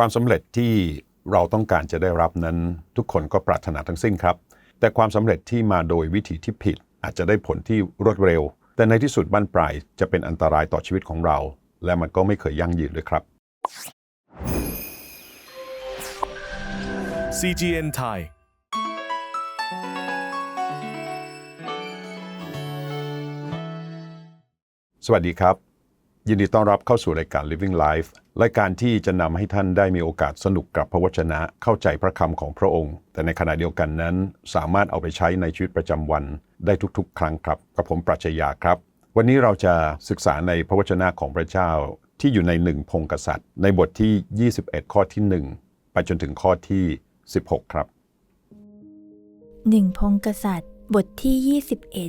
ความสำเร็จที่เราต้องการจะได้รับนั้นทุกคนก็ปรารถนาทั้งสิ้นครับ แต่ความสำเร็จที่มาโดยวิธีที่ผิด อาจจะได้ผลที่รวดเร็ว แต่ในที่สุดบ้านปลายจะเป็นอันตรายต่อชีวิตของเรา และมันก็ไม่เคยยั่งยืนเลยครับ CGN Thai สวัสดีครับ ยินดีต้อนรับเข้าสู่รายการ Living Life รายการที่จะนำให้ท่านได้มีโอกาสสนุกกับพระวจนะเข้าใจพระคำของพระองค์ แต่ในขณะเดียวกันนั้น สามารถเอาไปใช้ในชีวิตประจำวันได้ทุกๆ ครั้งครับกับผมปรัชญาครับ วันนี้เราจะศึกษาในพระวจนะของพระเจ้าที่อยู่ในหนึ่งพงกษัตริย์ ในบทที่ 21 ข้อที่ 1 ไปจนถึงข้อที่ 16 ครับหนึ่งพงกษัตริย์ บทที่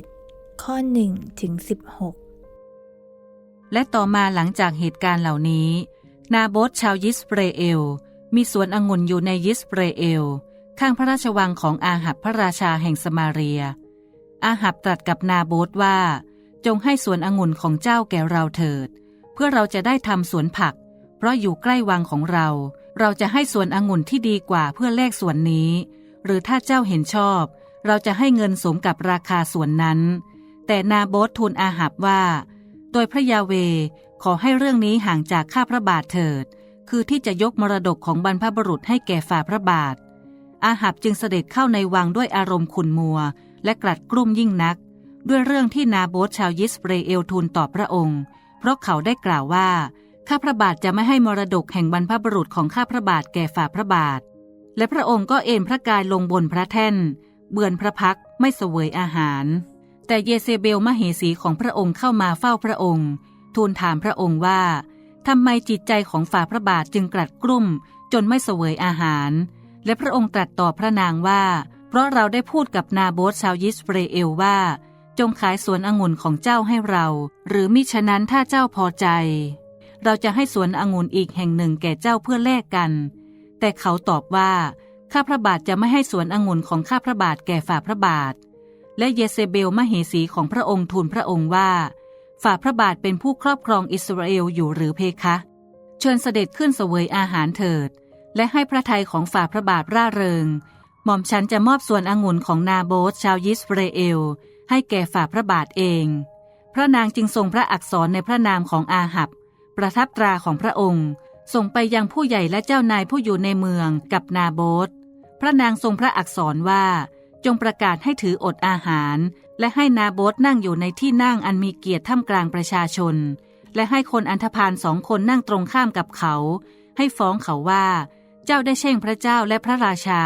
21 ข้อ1ถึง16 และต่อมาหลังจากเหตุการณ์เหล่านี้ นาโบทชาวยิสเปรเอล มีสวนองุ่นอยู่ในยิสเปรเอล ข้างพระราชวังของอาหับพระราชาแห่งสมาเรีย อาหับตรัสกับนาโบทว่า จงให้สวนองุ่นของเจ้าแก่เราเถิด เพื่อเราจะได้ทำสวนผัก เพราะอยู่ใกล้วังของเรา เราจะให้สวนองุ่นที่ดีกว่าเพื่อแลกสวนนี้ หรือถ้าเจ้าเห็นชอบ เราจะให้เงินสมกับราคาสวนนั้น แต่นาโบททูลอาหับว่า ดยพระยาเวขอให้เรื่องนี้ห่างจากข้าพระบาทเถิด คือที่จะยกมรดกของบรรพบุรุษให้แก่ฝ่าพระบาท อาหับจึงเสด็จเข้าในวังด้วยอารมณ์ขุนมัว และกลัดกลุ้มยิ่งนัก ด้วยเรื่องที่นาโบทชาวยิสเปรเอลทูลต่อพระองค์ เพราะเขาได้กล่าวว่าข้าพระบาทจะไม่ให้มรดกแห่งบรรพบุรุษของข้าพระบาทแก่ฝ่าพระบาท และพระองค์ก็เอนพระกายลงบนพระแท่น เบือนพระพักไม่เสวยอาหาร แต่เยเซเบลมเหสีของพระองค์เข้ามาเฝ้าพระองค์ ทูลถามพระองค์ว่าทำไมจิตใจของฝ่าพระบาทจึงกลัดกลุ้มจนไม่เสวยอาหาร และพระองค์ตรัสตอบพระนางว่า เพราะเราได้พูดกับนาโบทชาวยิสเปรเอลว่า จงขายสวนองุ่นของเจ้าให้เรา หรือมิฉะนั้นถ้าเจ้าพอใจ เราจะให้สวนองุ่นอีกแห่งหนึ่งแก่เจ้าเพื่อแลกกัน แต่เขาตอบว่าข้าพระบาทจะไม่ให้สวนองุ่นของข้าพระบาทแก่ฝ่าพระบาท และเยเซเบลมเหสีของพระองค์ทูลพระองค์ว่า ฝ่าพระบาทเป็นผู้ครอบครองอิสราเอลอยู่หรือเพคะ เชิญเสด็จขึ้นเสวยอาหารเถิด และให้พระทัยของฝ่าพระบาทร่าเริง หม่อมฉันจะมอบส่วนองุ่นของนาโบทชาวยิสเรเอล ให้แก่ฝ่าพระบาทเอง พระนางจึงทรงพระอักษรในพระนามของอาหับ ประทับตราของพระองค์ส่งไปยังผู้ใหญ่และเจ้านายผู้อยู่ในเมืองกับนาโบทพระนางทรงพระอักษรว่า จงประกาศให้ถืออดอาหาร และให้นาโบทนั่งอยู่ในที่นั่งอันมีเกียรติท่ามกลางประชาชน และให้คนอันธพาลสองคนนั่งตรงข้ามกับเขา ให้ฟ้องเขาว่า เจ้าได้แช่งพระเจ้าและพระราชา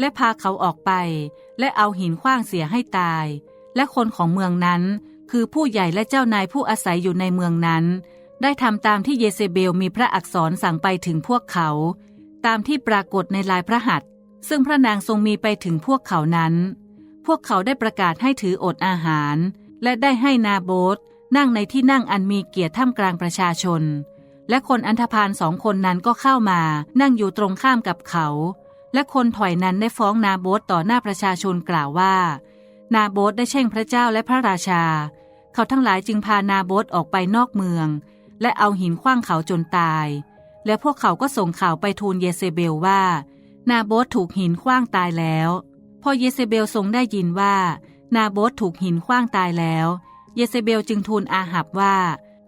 และพาเขาออกไป และเอาหินขว้างเสียให้ตาย และคนของเมืองนั้น คือผู้ใหญ่และเจ้านายผู้อาศัยอยู่ในเมืองนั้น ได้ทำตามที่เยเซเบลมีพระอักษรสั่งไปถึงพวกเขา ตามที่ปรากฏในลายพระหัตถ์ ซึ่งพระนางทรงมีไปถึงพวกเขานั้น พวกเขาได้ประกาศให้ถืออดอาหาร และได้ให้นาโบทนั่งในที่นั่งอันมีเกียรติท่ามกลางประชาชน และคนอันธพาลสองคนนั้นก็เข้ามานั่งอยู่ตรงข้ามกับเขา และคนถอยนั้นได้ฟ้องนาโบทต่อหน้าประชาชนกล่าวว่า นาโบทได้แช่งพระเจ้าและพระราชา เขาทั้งหลายจึงพานาโบทออกไปนอกเมือง และเอาหินขว้างเขาจนตาย และพวกเขาก็ส่งข่าวไปทูลเยเซเบลว่า นาโบทถูกหินขว้างตายแล้ว พอเยเซเบลทรงได้ยินว่า นาโบทถูกหินขว้างตายแล้ว เยเซเบลจึงทูลอาหับว่า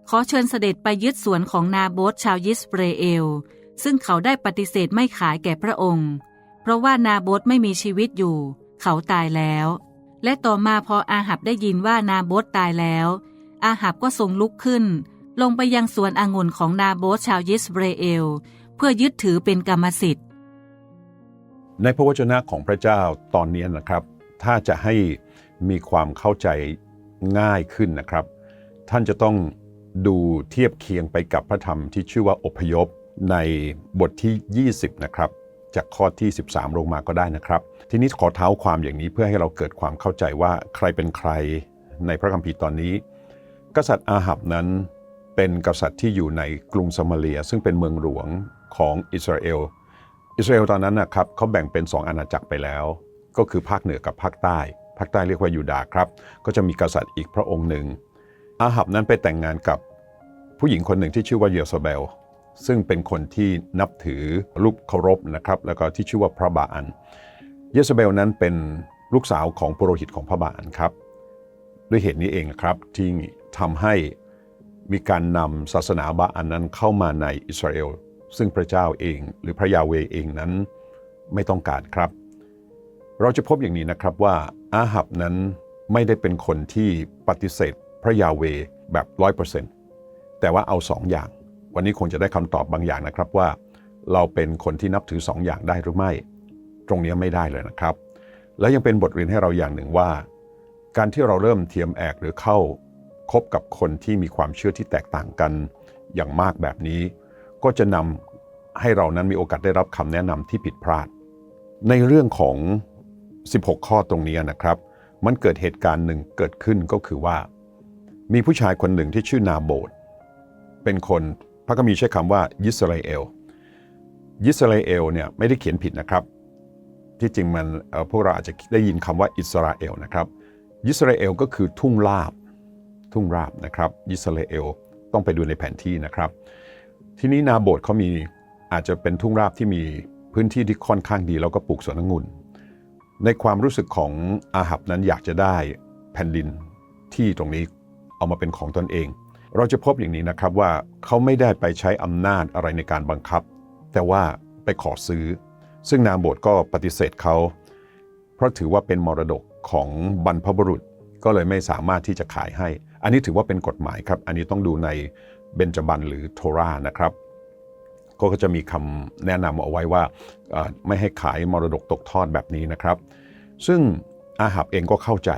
ขอเชิญเสด็จไปยึดสวนของนาโบทชาวยิสเปรเอล ซึ่งเขาได้ปฏิเสธไม่ขายแก่พระองค์ เพราะว่านาโบทไม่มีชีวิตอยู่ เขาตายแล้ว และต่อมาพออาหับได้ยินว่านาโบทตายแล้ว อาหับก็ทรงลุกขึ้น ลงไปยังสวนองุ่นของนาโบทชาวยิสเปรเอล เพื่อยึดถือเป็นกรรมสิทธิ์ ในพระวจนะของพระเจ้าตอนนี้นะครับ ถ้าจะให้มีความเข้าใจง่ายขึ้นนะครับ ท่านจะต้องดูเทียบเคียงไปกับพระธรรมที่ชื่อว่าอพยพในบทที่ 20 นะครับ จากข้อที่ 13 ลงมาก็ได้นะครับ ทีนี้ขอเท้าความอย่างนี้เพื่อให้เราเกิดความเข้าใจว่าใครเป็นใครในพระคัมภีร์ตอนนี้ กษัตริย์อาหับนั้นเป็นกษัตริย์ที่อยู่ในกรุงสมาเรีย ซึ่งเป็นเมืองหลวงของอิสราเอล อิสราเอลตอนนั้นนะครับเขาแบ่งเป็น 2 อาณาจักรไปแล้ว ก็คือภาคเหนือกับภาคใต้ ภาคใต้เรียกว่ายูดาห์ครับ ก็จะมีกษัตริย์อีกพระองค์หนึ่ง อาหับนั้นไปแต่งงานกับผู้หญิงคนหนึ่งที่ชื่อว่าเยโซเบล ซึ่งเป็นคนที่นับถือรูปเคารพนะครับ แล้วก็ที่ชื่อว่าพระบาอัน เยซาเบลนั้นเป็นลูกสาวของปุโรหิตของพระบาอันครับ ด้วยเหตุนี้เองครับที่ทำให้มีการนำศาสนาบาอันนั้นเข้ามาในอิสราเอล ซึ่งพระเจ้าเองหรือพระยาเวเองนั้นไม่ต้องการครับ เราจะพบอย่างนี้นะครับว่าอาหับนั้นไม่ได้เป็นคนที่ปฏิเสธพระยาเวแบบร้อยเปอร์เซ็นต์แต่ว่าเอาสองอย่าง วันนี้คงจะได้คำตอบบางอย่างนะครับว่า เราเป็นคนที่นับถือสองอย่างได้หรือไม่ ตรงนี้ไม่ได้เลยนะครับ และยังเป็นบทเรียนให้เราอย่างหนึ่งว่า การที่เราเริ่มเทียมแอกหรือเข้าคบกับคนที่มีความเชื่อที่แตกต่างกันอย่างมากแบบนี้ ก็จะนำให้เรานั้นมีโอกาสได้รับคำแนะนำที่ผิดพลาด ในเรื่องของ 16 ข้อตรงนี้นะครับ มันเกิดเหตุการณ์หนึ่งเกิดขึ้นก็คือว่า มีผู้ชายคนหนึ่งที่ชื่อนาโบดเป็นคนพระคัมภีร์ใช้คำว่ายิสราเอลยิสราเอลเนี่ยไม่ได้เขียนผิดนะครับ ที่จริงมันพวกเราอาจจะได้ยินคำว่าอิสราเอลนะครับยิสราเอลก็คือทุ่งราบ ทุ่งราบนะครับยิสราเอลต้องไปดูในแผนที่นะครับ ที่นี้นาโบดเขามีอาจจะเป็นทุ่งราบที่มีพื้นที่ที่ค่อนข้างดีแล้วก็ปลูกสวนองุ่น ในความรู้สึกของอาหับนั้นอยากจะได้แผ่นดินที่ตรงนี้เอามาเป็นของตนเอง เราจะพบอย่างนี้นะครับว่าเขาไม่ได้ไปใช้อำนาจอะไรในการบังคับ แต่ว่าไปขอซื้อ ซึ่งนาโบดก็ปฏิเสธเขา เพราะถือว่าเป็นมรดกของบรรพบุรุษก็เลยไม่สามารถที่จะขายให้ อันนี้ถือว่าเป็นกฎหมายครับ อันนี้ต้องดูใน เบญจบันหรือโทรานะครับก็จะมีคำแนะนำเอาไว้ว่าไม่ให้ขายมรดกตกทอดแบบนี้นะครับ ซึ่งอาหับเองก็เข้าใจ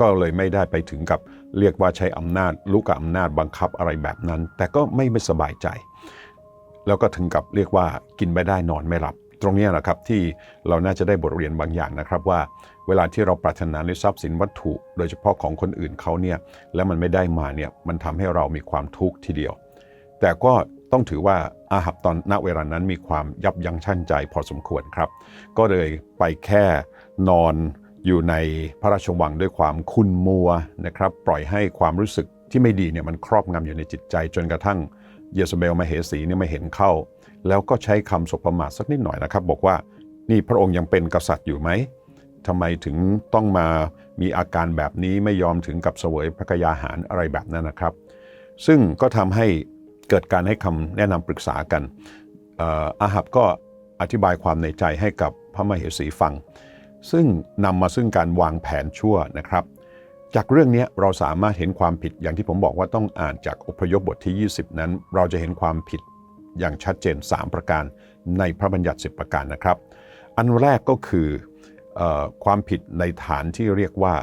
ก็เลยไม่ได้ไปถึงกับเรียกว่าใช้อำนาจลุกกับอำนาจบังคับอะไรแบบนั้น แต่ก็ไม่ไม่สบายใจ แล้วก็ถึงกับเรียกว่ากินไม่ได้นอนไม่หลับ ตรงนี้ยแหละครับที่เราน่าจะได้บทเรียนบางอย่างนะครับว่า เวลาที่เราปรารถนาในทรัพย์สินวัตถุ โดยเฉพาะของคนอื่นเขาเนี่ยแล้วมันไม่ได้มาเนี่ยมันทำให้เรามีความทุกข์ทีเดียว แต่ก็ต้องถือว่าอาหับตอนณเวลานั้นมีความยับยั้งชั่งใจพอสมควรครับ ก็เลยไปแค่นอนอยู่ในพระราชวังด้วยความคุณมัวนะครับ ปล่อยให้ความรู้สึกที่ไม่ดีเนี่ยมันครอบงำอยู่ในจิตใจจนกระทั่ง เยซาเบลมาเหสีเนี่ยมาเห็นเข้า แล้วก็ใช้คำสบประมาทสักนิดหน่อยนะครับ บอกว่านี่พระองค์ยังเป็นกษัตริย์อยู่ไหมทำไมถึงต้องมามีอาการแบบนี้ไม่ยอมถึงกับเสวยพระกยาหารอะไรแบบนั้นนะครับ ซึ่งก็ทำให้เกิดการให้คำแนะนำปรึกษากันเอ่ออาหับก็อธิบายความในใจให้กับพระมเหสีฟัง ซึ่งนำมาซึ่งการวางแผนชั่วนะครับ จากเรื่องนี้เราสามารถเห็นความผิดอย่างที่ผมบอกว่าต้องอ่านจากอพยพบทที่ 20 นั้น เราจะเห็นความผิดอย่างชัดเจน 3 ประการในพระบัญญัติ 10 ประการนะครับ อันแรกก็คือออความผิดในฐานที่เรียกว่า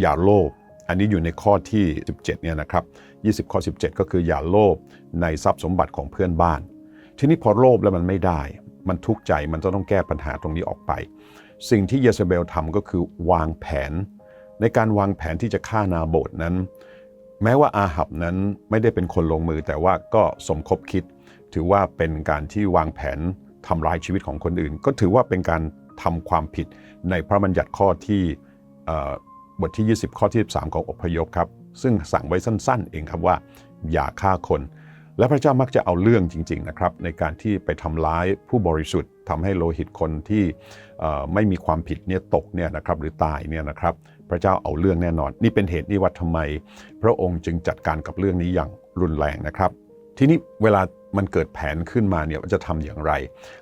อย่าโลภอันนี้อยู่ในข้อที่ 17 เนี่ยนะครับ 20 ข้อ 17 ก็คืออย่าโลภในทรัพย์สมบัติของเพื่อนบ้าน ทีนี้พอโลภแล้วมันไม่ได้ มันทุกข์ใจมันจะต้องแก้ปัญหาตรงนี้ออกไป สิ่งที่เยซาเบลทำก็คือวางแผน ในการวางแผนที่จะฆ่านาโบดนั้น แม้ว่าอาหับนั้นไม่ได้เป็นคนลงมือแต่ว่าก็สมคบคิด ถือว่าเป็นการที่วางแผนทำลายชีวิตของคนอื่น ก็ถือว่าเป็นการทำความผิดในพระบัญญัติข้อที่บทที่ 20 ข้อที่ 13 ของอพยพครับ ซึ่งสั่งไว้สั้นๆ เองครับว่า อย่าฆ่าคน และพระเจ้ามักจะเอาเรื่องจริง ๆ นะครับ ในการที่ไปทำร้ายผู้บริสุทธิ์ทำให้โลหิตคนที่ไม่มีความผิดเนี่ยตกเนี่ยนะครับหรือตายเนี่ยนะครับ พระเจ้าเอาเรื่องแน่นอน นี่เป็นเหตุนี้ว่าทำไม พระองค์จึงจัดการกับเรื่องนี้อย่างรุนแรงนะครับ ทีนี้เวลามันเกิดแผนขึ้นมาเนี่ยว่าจะทำอย่างไร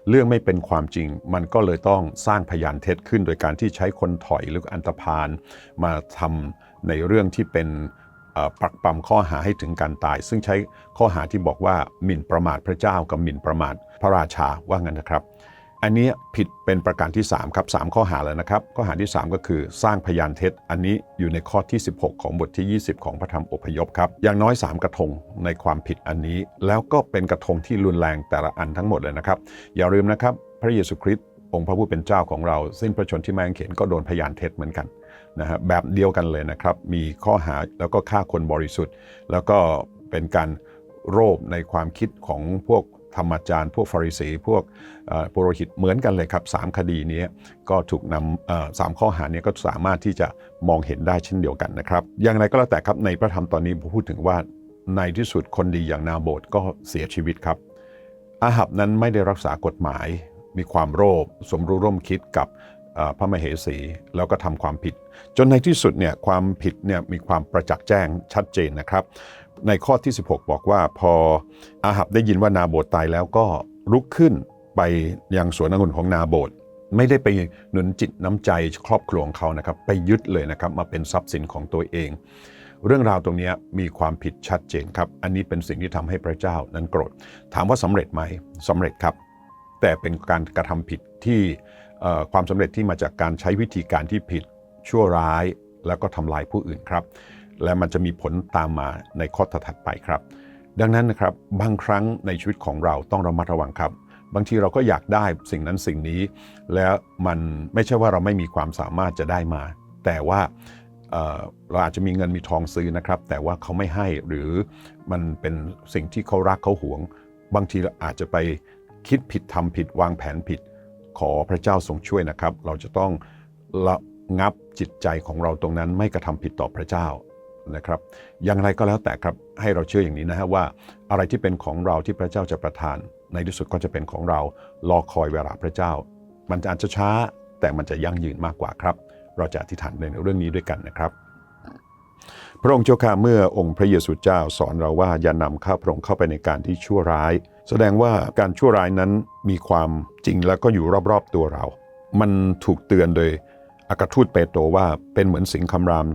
เรื่องไม่เป็นความจริง มันก็เลยต้องสร้างพยานเท็จขึ้น โดยการที่ใช้คนถอยหรืออันตพาลมาทำในเรื่องที่เป็นปรักปรำข้อหาให้ถึงการตาย ซึ่งใช้ข้อหาที่บอกว่าหมิ่นประมาทพระเจ้ากับหมิ่นประมาทพระราชาว่างั้นนะครับ อันนี้ผิดเป็นประการที่ 3 ครับ 3 ข้อหาแล้วนะครับ ข้อหาที่ 3 ก็คือสร้างพยานเท็จ อันนี้อยู่ในข้อที่ 16 ของบทที่ 20 ของพระธรรมอพยพครับ อย่างน้อย 3 กระทงในความผิดอันนี้ แล้วก็เป็นกระทงที่รุนแรงแต่ละอันทั้งหมดเลยนะครับ อย่าลืมนะครับ พระเยซูคริสต์องค์พระผู้เป็นเจ้าของเรา สิ้นพระชนที่แมงเขนก็โดนพยานเท็จเหมือนกันนะฮะแบบเดียวกันเลยนะครับ มีข้อหาแล้วก็ฆ่าคนบริสุทธิ์ แล้วก็เป็นการโรบในความคิดของพวก ธรรมจารย์ พวกฟาริสีพวกปุโรหิตเหมือนกันเลยครับสามคดีนี้ก็ถูกนำสามข้อหานี้ก็สามารถที่จะมองเห็นได้เช่นเดียวกันนะครับ อย่างไรก็แล้วแต่ครับในพระธรรมตอนนี้ผมพูดถึงว่าในที่สุดคนดีอย่างนาโบดก็เสียชีวิตครับ อาหับนั้นไม่ได้รักษากฎหมาย มีความโลภสมรู้ร่วมคิดกับ พระมเหสีแล้วก็ทำความผิด จนในที่สุดเนี่ยความผิดเนี่ยมีความประจักษ์แจ้งชัดเจนนะครับ ในข้อที่ 16 บอกว่าพออาหับได้ยินว่านาโบตตายแล้วก็ลุกขึ้นไปยังสวนองุ่นของนาโบตไม่ได้ไปหนุนจิตน้ำใจครอบครัวของเขานะครับ ไปยึดเลยนะครับมาเป็นทรัพย์สินของตัวเอง เรื่องราวตรงนี้มีความผิดชัดเจนครับ อันนี้เป็นสิ่งที่ทำให้พระเจ้านั้นโกรธ ถามว่าสำเร็จไหมสำเร็จครับ แต่เป็นการกระทำผิดที่ ความสำเร็จที่มาจากการใช้วิธีการที่ผิดชั่วร้าย แล้วก็ทำลายผู้อื่นครับ และมันจะมีผลตามมาในข้อถัดไปครับ ดังนั้นนะครับบางครั้งในชีวิตของเราต้องระมัดระวังครับ บางทีเราก็อยากได้สิ่งนั้นสิ่งนี้ แล้วมันไม่ใช่ว่าเราไม่มีความสามารถจะได้มา แต่ว่าเเราอาจจะมีเงินมีทองซื้อนะครับ แต่ว่าเขาไม่ให้หรือมันเป็นสิ่งที่เขารักเขาหวง บางทีเราอาจจะไปคิดผิดทำผิดวางแผนผิด ขอพระเจ้าทรงช่วยนะครับ เราจะต้องระงับจิตใจของเราตรงนั้นไม่กระทำผิดต่อพระเจ้านะครับ อย่างไรก็แล้วแต่ครับให้เราเชื่ออย่างนี้นะฮะว่า อะไรที่เป็นของเราที่พระเจ้าจะประทาน ในที่สุดก็จะเป็นของเรารอคอยเวลาพระเจ้า มันอาจจะช้าแต่มันจะยั่งยืนมากกว่าครับ เราจะอธิษฐานในเรื่องนี้ด้วยกันนะครับพระองค์เจ้าข้าเมื่อองค์พระเยซูเจ้าสอนเราว่าอย่านำข้าพระองค์เข้าไปในการที่ชั่วร้าย แสดงว่าการชั่วร้ายนั้นมีความจริงแล้วก็อยู่รอบๆตัวเรา มันถูกเตือนโดยอากาทูตเปโตรว่าเป็นเหมือนสิงคำราม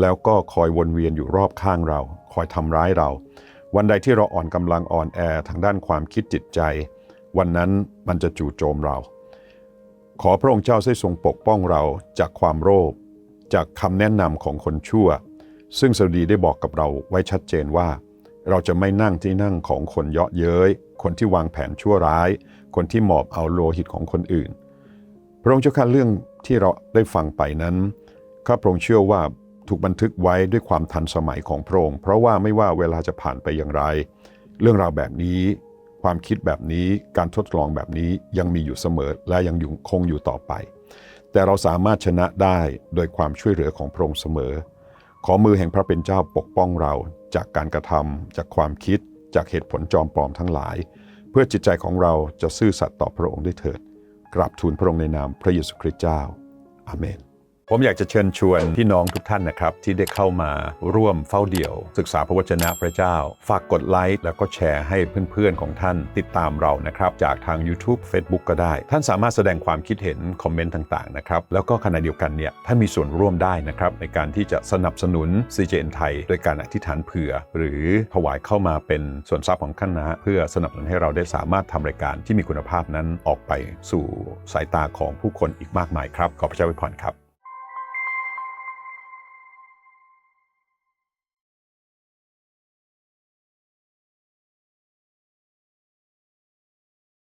แล้วก็คอยวนเวียนอยู่รอบข้างเรา คอยทำร้ายเรา วันใดที่เราอ่อนกำลังอ่อนแอทางด้านความคิดจิตใจ วันนั้นมันจะจู่โจมเรา ขอพระองค์เจ้าได้ทรงปกป้องเราจากความโลภจากคำแนะนำของคนชั่ว ซึ่งสดีได้บอกกับเราไว้ชัดเจนว่า เราจะไม่นั่งที่นั่งของคนเยาะเย้ย คนที่วางแผนชั่วร้าย คนที่หมอบเอาโลหิตของคนอื่น พระองค์เจ้าข้าเรื่องที่เราได้ฟังไปนั้น ข้าพระองค์เชื่อว่าถูกบันทึกไว้ด้วยความทันสมัยของพระองค์ เพราะว่าไม่ว่าเวลาจะผ่านไปอย่างไร เรื่องราวแบบนี้ ความคิดแบบนี้ การทดลองแบบนี้ยังมีอยู่เสมอและยังอยู่คงอยู่ต่อไป แต่เราสามารถชนะได้โดยความช่วยเหลือของพระองค์เสมอ ขอมือแห่งพระเป็นเจ้าปกป้องเราจากการกระทำจากความคิด จากเหตุผลจอมปลอมทั้งหลาย เพื่อจิตใจของเราจะซื่อสัตย์ต่อพระองค์ได้วยเถิด กราบทูลพระองค์ในนามพระเยซูคริสต์เจ้า อาเมน ผมอยากจะเชิญชวนพี่น้องทุกท่านนะครับ ที่ได้เข้ามาร่วมเฝ้าเดี่ยว ศึกษาพระวจนะพระเจ้า ฝากกดไลค์แล้วก็แชร์ให้เพื่อนๆของท่านติดตามเรานะครับ จากทาง YouTube Facebook ก็ได้ ท่านสามารถแสดงความคิดเห็น คอมเมนต์ต่างๆนะครับ แล้วก็ขณะเดียวกันเนี่ยท่านมีส่วนร่วมได้นะครับ ในการที่จะสนับสนุน CJN ไทยโดยการอธิษฐานเผื่อ หรือถวายเข้ามาเป็นส่วนทรัพย์ของคณะเพื่อสนับสนุนให้เราได้สามารถทำรายการที่มีคุณภาพนั้นออกไปสู่สายตาของผู้คนอีกมากมายครับขอพระเจ้าอวยพรครับ